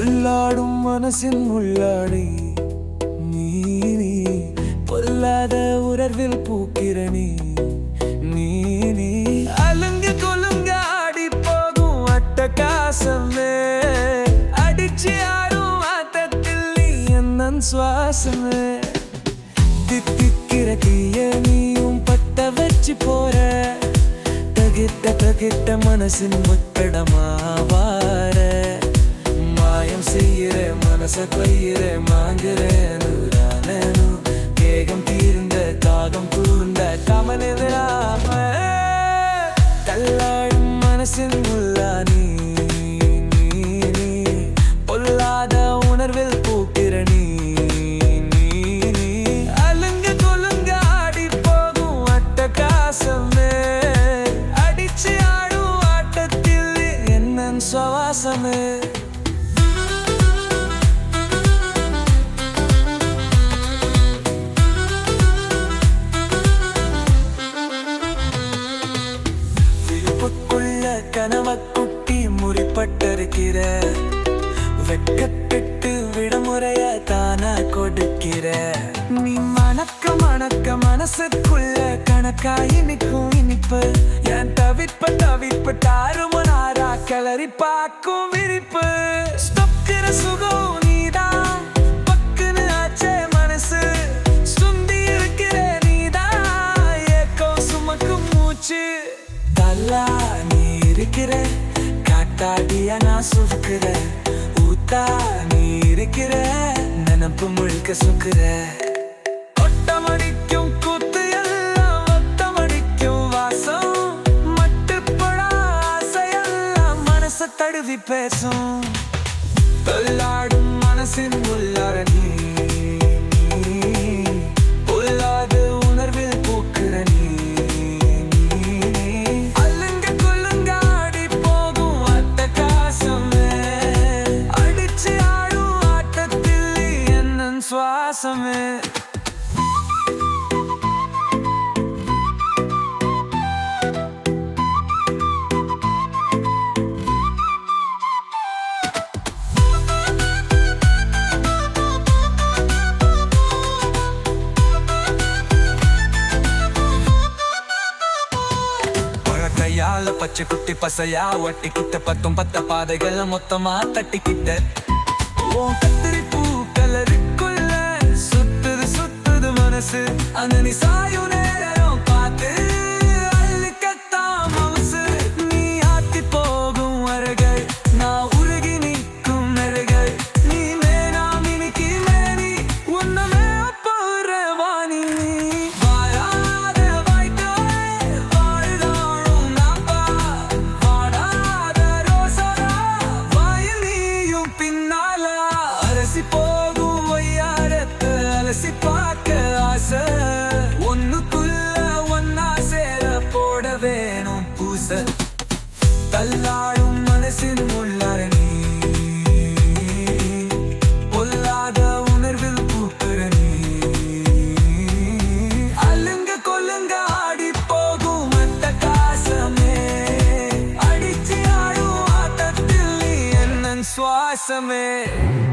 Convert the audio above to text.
மனசின் உள்ளாடி நீ நீ பொல்லாத உணர்வில் பூக்கிற நீ நீ நீ அலுங்கு கொலுங்க ஆடி போகும் அட்டகாசமே அடிச்சு ஆடும் ஆட்டத்தில் நீ என்னன் சுவாசமே. தித்திக்கிற தீய நீயும் பட்ட வச்சு போற தகிட்ட தகிட்ட மனசின் முத்தடமா வார மாயம் செய்யற மனச கொய்யற மாங்குறேனு கேகம் தீர்ந்த தாகம் கூர்ந்த கமனெதிராம தள்ளாடும் மனசின் உள்ளா நீ நீ, பொல்லாத உணர்வில் பூக்கிற நீ நீ, கொலுங்க ஆடி போகும் அட்டகாசமே அடிச்சு ஆடும் ஆட்டத்தில் என்னன் சுவாசமே. பட்டிருக்கிற வெட்கப்பட்டு விடுமுறைய தானா கொடுக்கிற. நீ மணக்க மணக்க மனசுக்குள்ள கணக்கா இனிக்கும் இனிப்பு. என் தவிர்ப்ப தவிர்ப்பு தாருமனாரா கிளறி பார்க்கும் காட்டாடியா நான் சுக்குற ஊத்தா நீ இருக்கிற நினப்பு முழுக்க சுக்குற ஒட்டமடிக்கும் கூத்து எல்லாம் ஒத்தமடிக்கும் வாசம். மட்டுப்படா ஆசையெல்லாம் மனச தடுவி பேசும். தள்ளாடும் மனசின் உள்ளார நீ சுவாசமே பழக்கையால பச்சை குட்டி பசையா ஒட்டி கிட்ட பத்தும் பத்த பாதைகள் மொத்தமா தட்டிக்கிட்ட. உன் கத்திரி பூ கலருக்குள்ள Annesi anneni sai un'esperienza શ્વાસ મેં